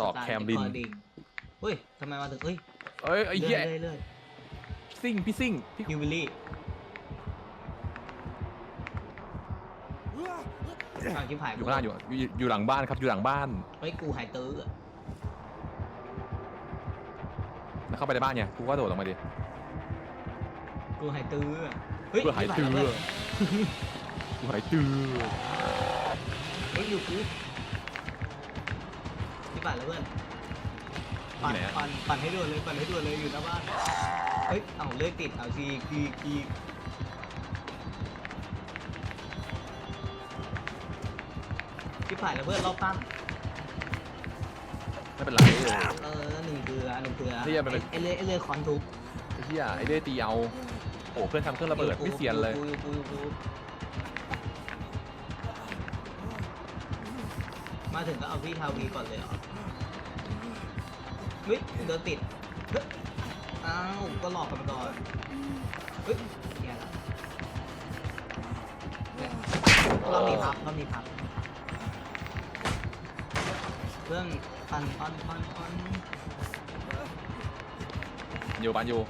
ตอกแคมลินสไตล์ recording เฮ้ยทำไมมาถึงเอ้ยเอ้ยไอ้เลื่เหี้อยนเลื่อยเลื่อยซิ่งพี่ซิ่งพี่ฮิววิลลี่อ้าวชิบหายอยู่ข้างล่างอยู่อยู่อยู่หลังบ้านครับอยู่หลังบ้านเฮ้ยกูหายตื้ออะแล้วเข้าไปในบ้านเนี่ยกูก็โดดลงมาดิกูหายตื้ออะเฮ้ยกูหายตื้อชิบแล้วเว้ยกูหายตื้อเฮ้ยอยู่กู ที่ปั่นแล้วเพื่อนปั่นปั่นปั่นให้ด่วนเลยปั่นให้ด่วนเลยอยู่หน้าบ้านเฮ้ยเอาเลื่อยติดเอาซีกีกีที่ผ่านแล้วเพื่อนรอบตั้งไม่เป็นไรเออหนึ่งเกลือหนึ่งเกลือเรียกมันเป็นไอเลื่อยไอเลื่อยคอนทุบไอ้เหี้ยไอ้เด้ตีเอาโอ้เพื่อนทำเครื่องระเบิดไม่เสียนเลยกูกูกูกูมาถึงก็เอาพี่ทาวีก่อนเลยเหรอ เฮ้ยเดินติดเฮ้ยอ้าวก็หลอกกันมาก่อนเฮ้ยแย่แล้วเนี่ยรอบนี้พับรอบนี้พับเครื่องปันปันปันปันอยู่ปันอยู่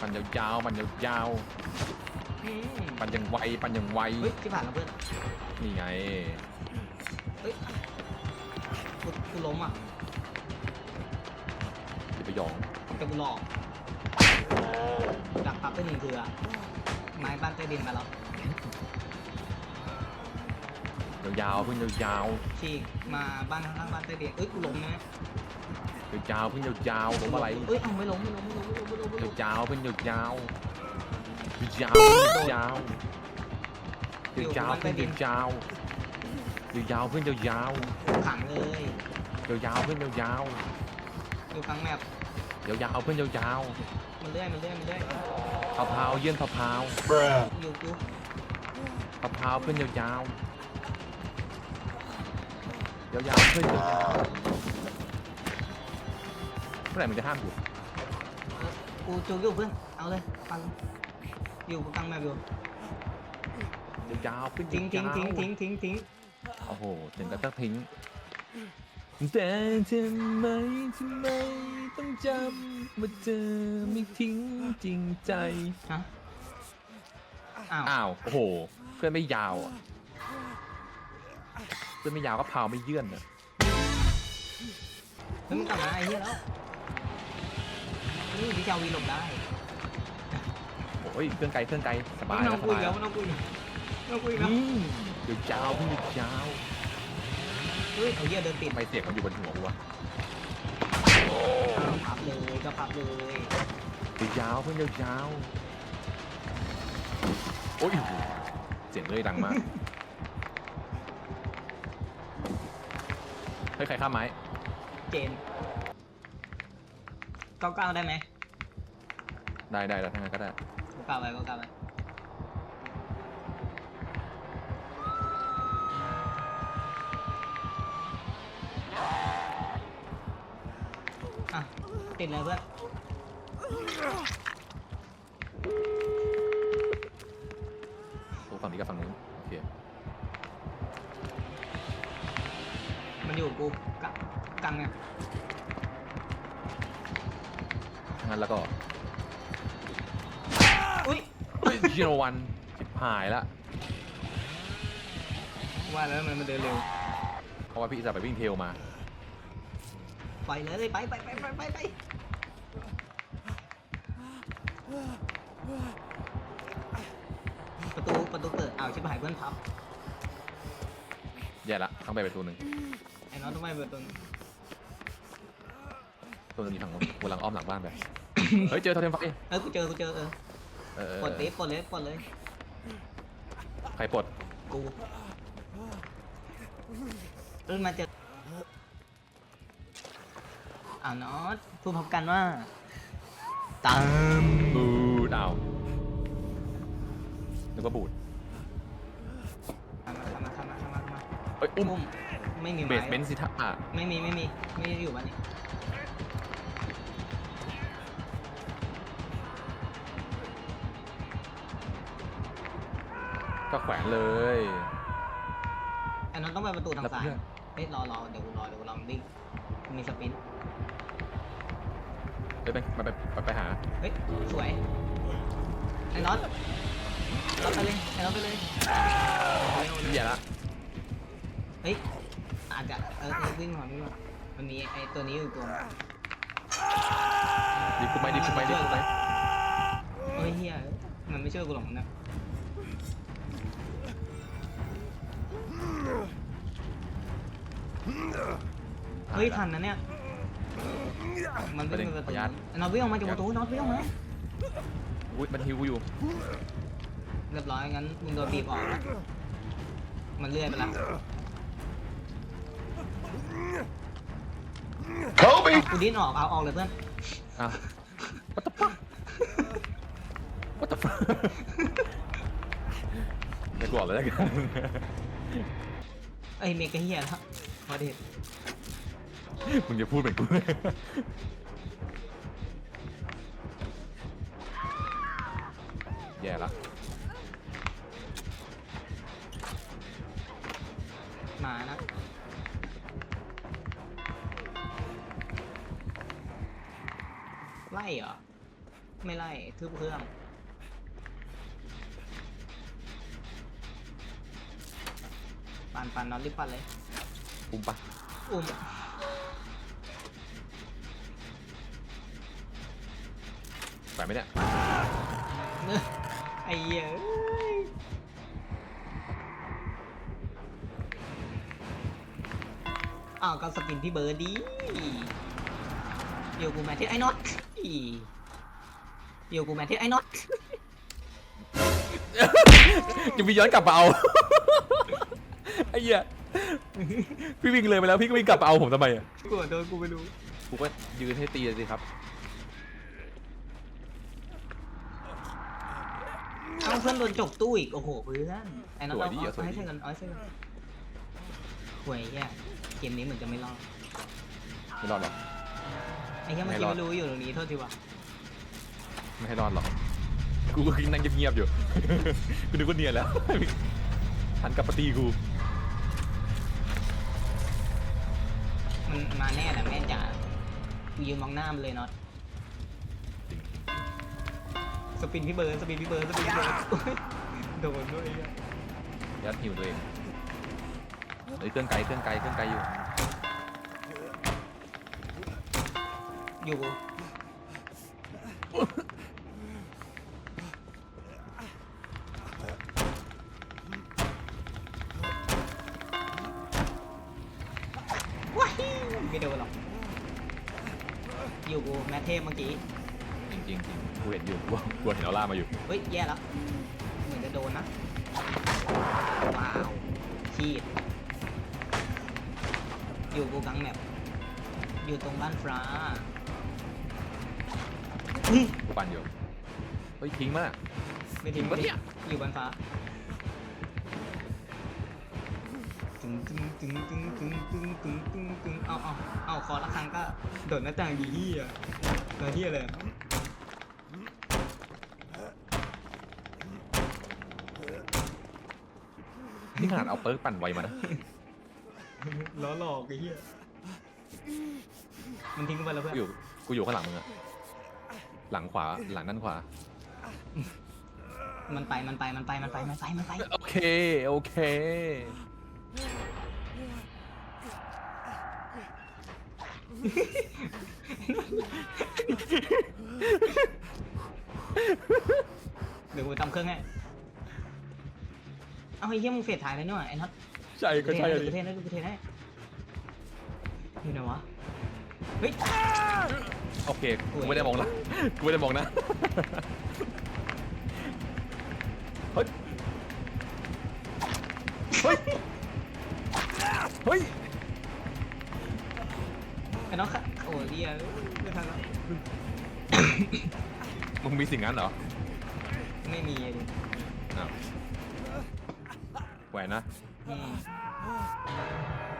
ปันยาวๆปันยาวอืมๆปันยังไวปันยังไวเฮ้ยที่ผ่านแล้วเพื่อนนี่ไงเฮ้ยกูกูล้มอะอ ย่าไปหยองจะกูหลอกดักปั๊บไปหนึ่งเกลือไม้บ้านใต้ดินมาแล้วยาวๆเพิ่งยาวฉีกมาบ้านข้างๆบ้านใต้ดินเอ้ยกูล้มนะๆยาวๆเพิ่งยาวๆล้มอะไรเอ้ยเอาไม่ล้มไม่ล้มไม่ล้มไม่ล้มไม่ล้มไม่ล้มยาวๆเพิ่งยาวๆยาวๆยาวๆยาวๆยาวๆเพิ่งยาวๆยาวๆเพิ่งยาวขังเลยๆยาวๆเพิ่งยาวอยู่กลางแมปๆ ยาวๆเพิ่งยาวมันเลื่อยมันเลื่อยมันเลื่อยๆเผาๆเยื่อนเผาอยู่กูๆเผาๆเพิ่งยาวๆ ยาวๆเพิ่งยาวๆเมื่อไหร่มึงจะห้ามกูกูจูอยู่เพื่อนเอาเลยปันอยู่กูกลางแมปอยู่ยาวๆเพิ่งทิ้งทิ้งยาวๆทิ้งทิ้งทิ้งทิ้งโอ้โหถึงกับต้องทิ้ง แต่ทำไมทำไมต้องจำว่าเธอไม่ทิ้งจริงใจ ฮะอ้าวอ้าวโอ้โห เพื่อนไม่ยาวอะ เพื่อนไม่ยาวก็พาวไม่เยื่อนอะเฮ้ยมึงกลับมาไอ้เหี้ยแล้วนี่พี่เจ้าวีหลบได้โอ้ยเครื่องไกลเครื่องไกลสบายไม่แล้ต้วองสคุยบายแล้แล้ววไม่ต้องคุยไม่ต้องคุยนะนี่เดี๋ยวยาวเพิ่งจะยาว เฮ้ยเอาเหี้ยเดินติดทำไมเสียงมันอยู่บนหัวกูวะอ้าวพับเลยก็พับเลยเดี๋ยวยาวเพิ่งจะยาวโอ้ยเสียงเลยดังมากเฮ้ยใครข้ามไม้เจนเก้าเก้าได้ไหมได้ได้แล้วทั้งนั้นก็ได้เก้าเก้าไปเก้าเก้าไป อะติดเลยเพื่อนตัวฝั่งนี้กับฝั่งนู้นโอเคมันอยู่กับกูกะกังเนี่ยทั้งนั้นแล้วก็อุ้ยชิโนวันชิบหายละว่าแล้วมันมันเดินเร็วเพราะว่าพี่จะไปวิ่งเทรลมา ไปเลยไปไปไปไปไปไปประตูประตูเปิดอ้าวชิบหายเพื่อนพับแย่ละต้องไปไปตัวหนึ่งไอ้น้องทำไมเปิดตัวตัวหนึงอยู่ทางนู้นกูกำลังอ้อมหลังบ้านไป เฮ้ยเจอโทเทมไฟเออกูเจอกูเจอเออเออเออปลดดิปลดเลยปลดเลยใครปลดกูเออมาเจอาวนอตพูดพร้อมกันว่าตามบูดอ้าวนึกว่าบูดทำมาทำมาทำมาทำมาทำมาเฮ้ยอุ้มอุ้มไม่มีเบไม้สเมนต์สิท่าอะไม่มีไม่มีไม่ได้อยู่บ้านนี้ก็แขวนเลย ไอ้น้องต้องไปประตูทางแล้วซ้ายเพื่อน เฮ้ยรอรอเดี๋ยวกูรอเดี๋ยวกูลองวิ่งมีสปิน ไปไปไปไปไปหาเฮ้ย สวย ไอ้น็อตน็อตไปเลย ไอ้น็อตไปเลยเหี้ยละเฮ้ย อาจจะ เออเออวิ่งมาวิ่งมามันมีไอ้ตัวนี้อยู่ตัวดิบกูไปดิบกูไปดิบกูไปเฮ้ยเฮียมันไม่ช่วยกูหรอกนะเฮ้ยทันนะเนี่ย มันวิ่งมาประตูน็อตวิ่งออกมาจากประตูน็อตวิ่งออกมา อุ้ยมันฮิวกูอยู่เรียบร้อยงั้นมึงโดนบีบออกนะมันเลื่อยไปแล้ว Kobe! เอากูดิ้นออกเอาออกเลยเพื่อน อะ what the fuck what the fuck ไม่กลัวเลยแล้วกัน ไอ้ยเมกะเฮียแล้วพอดี มึงจะพูดเหมือนกูเลยแย่ละมานะไล่เหรอ ไม่ไล่ทึบเครื่อง ปันปันนอนรีบปันเลย ปุ้มปะอุ้ม ไปไหมเนี่ย ไอ้เหี้ยเอ้ยอ้าวก็สปินพี่เบิร์ดดีโยกูแมทเทสไอ้น็อตโยกูแมทเทสไอ้น็อตยังมีย้อนกลับมาเอา ไอ้เหี้ยพี่วิ่งเลยไปแล้วพี่ก็วิ่งกลับมาเอาผมทำไมอะ กูโดนกูไม่รู้ กูก็ยืนให้ตีเลยสิครับ เอ้าเพื่อนโดนจกตู้อีก โอ้โหเพื่อนไอ้น็อตสวยเอาดิเอาสวยให้ดิใช่กันเอาให้ใช่กันห่วยแย่เกมนี้เหมือนจะไม่รอดไม่รอดหรอก ไอ้เหี้ยเมื่อไม่กี้รอดไม่รู้อยู่ตรงนี้โทษทีว่ะไม่ให้รอดหรอก กูก็นั่งเงียบๆอยู่ กูนึกว่าเนียนแล้วหันกลับมาตีกู มันมาแน่แหละแม่จ๋ากูยืนมองหน้ามันเลยน็อต สปินพี่เบิร์ดสปินพี่เบิร์ดสปินพี่เบิร์ดโอ๊ยโดนด้วยไอ้เหี้ยยัดหิวตัวเองเอ้ยเครื่องไกลเครื่องไกลเครื่องไกลอยู่อยู่ว้ายไม่โดนหรอกอยู่กูแมทเทพเมื่อกี้ จริงๆจริงกูเห็นอยู่กูกูเห็นเอาล่ามาอยู่เฮ้ย แย่แล้ว เหมือนจะโดนนะ ว้าวชีดอยู่กูกลางแมปอยู่ตรงบ้านฟ้าอื้อกูปั่นอยู่เฮ้ยทิ้งมาก ไม่ทิ้งจริงปะเนี่ย อยู่บ้านฟ้าตึงตึงตึงตึงตึงตึงตึงตึงตึงเอาเอาเอาคอละครั้งก็โดดหน้าต่างดีเฮียตัวเฮียเลยนี่ ขนาดเอาเปิร์กปั่นไวมานะล้อหลอกไอ้เฮียมันทิ้งกูไปแล้วเพื่อนกูอยู่กูอยู่ข้างหลังมึงอะหลังขวาหลังด้านขวา มันไปมันไปมันไปมันไปมันไปมันไปโอเค โอเคเดี๋ยวกูไปทำเครื่องให้ เอาไอ้เหี้ยมึงเฟดถ่ายเลยเนี่ยไอ้น็อตใช่ก็ใช่เดี๋อัยนวกูนี้เทนให้เดี๋ยวกูเทนให้อยู่ไหนวะเฮ้ยโอเคกูไม่ได้มองนะกูไม่ได้มองนะเฮ้ยเฮ้ยเฮ้ยไอ้น็อตค่ะโอ้ยเหี้ยไม่ทันแล้วมึงมีสิ่งนั้นเหรอไม่มีเลยอ้าว แหวนนะ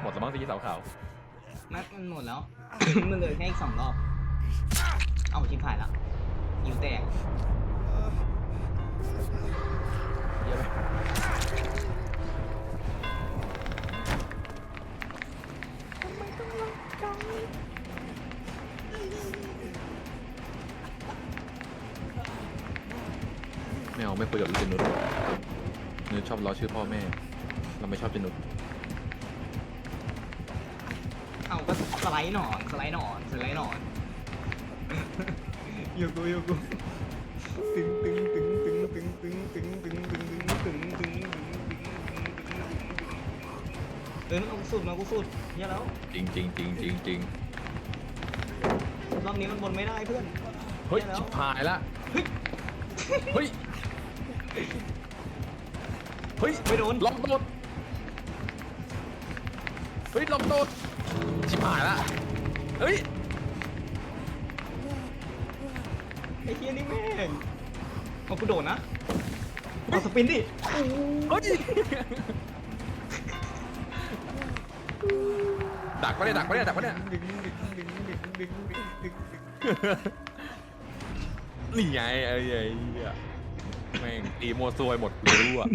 หมดแล้วมั้งสีสาวขาวมันหมดแล้ว มันเหลือแค่อีกสองรอบ เอาชิมผ่านละยิวแตกเยอะเลยไม่เอาไม่คุยกับลูกเป็นนุช นุชชอบล้อชื่อพ่อแม่ เราไม่ชอบจนุสเอาก็สไลด์หนอนสไลด์หนอนสไลด์หนอนอยู่กูอยู่กูตึงตึงตึงตึงตึงตึงตึงตึงตึงตึงตึงตึงตึงเออเอากูสุดมากูสุดเหี้ยแล้วจริงจริงจริงจริงจริงรอบนี้มันบนไม่ได้เพื่อนเฮ้ยหี้แล้วชิบหายละเฮ้ยเฮ้ยเฮ้ยไม่โดนล็อกโดดเฮ้ยล็อกโดดชิบหายละเฮ้ยไอ้เฮียนี่แม่งเอากูโดดนะเอาสปินดิเฮ้ยดักปะเนี่ยดักปะเนี่ยดักปะเนี่ยดึงดึงดึงดึงดึงดึงดึงดึงนี่ไงไอ้ไอ้เหี้ยแม่งตีมัวซวยหมดรู้อะ